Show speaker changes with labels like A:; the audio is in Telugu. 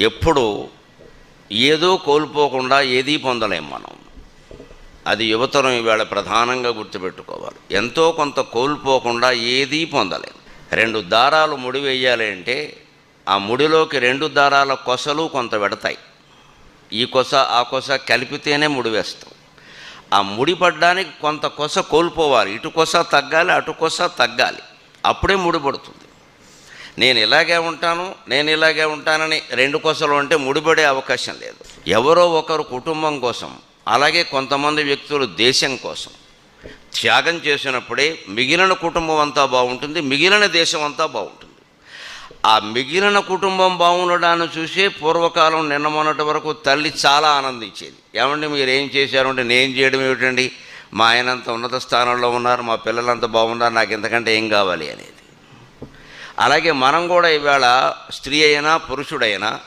A: ఎప్పుడు ఏదో కోల్పోకుండా ఏదీ పొందలేం మనం. అది యువతరం ఈవేళ ప్రధానంగా గుర్తుపెట్టుకోవాలి. ఎంతో కొంత కోల్పోకుండా ఏదీ పొందలేం. రెండు దారాలు ముడి వేయాలి అంటే ఆ ముడిలోకి రెండు దారాల కొసలు కొంత పెడతాయి. ఈ కొస ఆ కొస కలిపితేనే ముడి వేస్తాం. ఆ ముడి పడ్డానికి కొంత కొస కోల్పోవాలి. ఇటు కొస తగ్గాలి అటు కొస తగ్గాలి. అప్పుడే ముడి పడుతుంది. నేను ఇలాగే ఉంటాను నేను ఇలాగే ఉంటానని రెండు కొసలు అంటే ముడిపడే అవకాశం లేదు. ఎవరో ఒకరు కుటుంబం కోసం అలాగే కొంతమంది వ్యక్తులు దేశం కోసం. త్యాగం చేసినప్పుడే మిగిలిన కుటుంబం అంతా బాగుంటుంది మిగిలిన దేశం అంతా బాగుంటుంది. ఆ మిగిలిన కుటుంబం బాగుండడాన్ని చూసి పూర్వకాలం నిన్న మొన్నటి వరకు తల్లి చాలా ఆనందించేది. ఏమండి మీరు ఏం చేశారు అంటే నేను చేయడం ఏమిటండి? మా ఆయనంత ఉన్నత స్థానంలో ఉన్నారు మా పిల్లలంతా బాగున్నారు నాకు ఇంతకంటే ఏం కావాలి అనేది. అలాగే మనం కూడా ఇవాళ స్త్రీ అయినా పురుషుడైనా